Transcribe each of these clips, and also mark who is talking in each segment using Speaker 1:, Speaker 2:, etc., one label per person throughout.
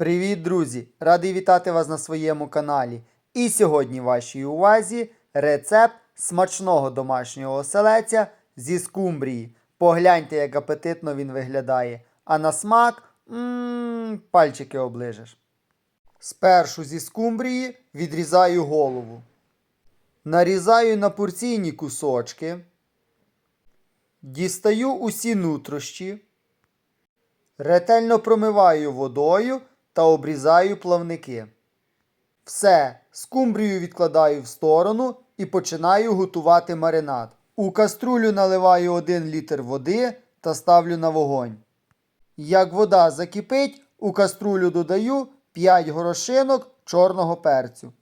Speaker 1: Привіт, друзі! Радий вітати вас на своєму каналі. І сьогодні вашій увазі рецепт смачного домашнього оселеця зі скумбрії. Погляньте, як апетитно він виглядає. А на смак м пальчики оближеш. Спершу зі скумбрії відрізаю голову. Нарізаю на порційні кусочки. Дістаю усі нутрощі. Ретельно промиваю водою та обрізаю плавники. Все, скумбрію відкладаю в сторону і починаю готувати маринад. У каструлю наливаю 1 літр води та ставлю на вогонь. Як вода закипить, у каструлю додаю 5 горошинок чорного перцю,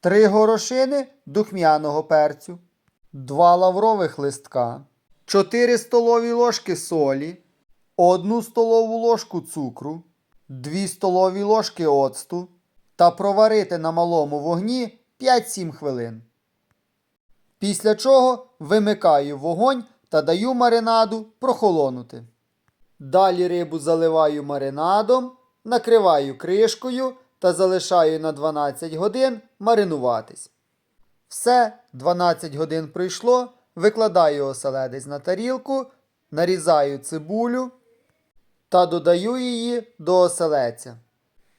Speaker 1: 3 горошини духмяного перцю, 2 лаврових листка, 4 столові ложки солі, 1 столову ложку цукру, 2 столові ложки оцту та проварити на малому вогні 5-7 хвилин. Після чого вимикаю вогонь та даю маринаду прохолонути. Далі рибу заливаю маринадом, накриваю кришкою та залишаю на 12 годин маринуватись. Все, 12 годин пройшло, викладаю оселедець на тарілку, нарізаю цибулю та додаю її до оселеця.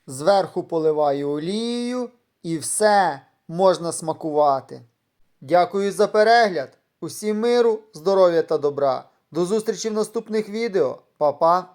Speaker 1: Зверху поливаю олією і все можна смакувати. Дякую за перегляд. Усім миру, здоров'я та добра. До зустрічі в наступних відео. Па-па!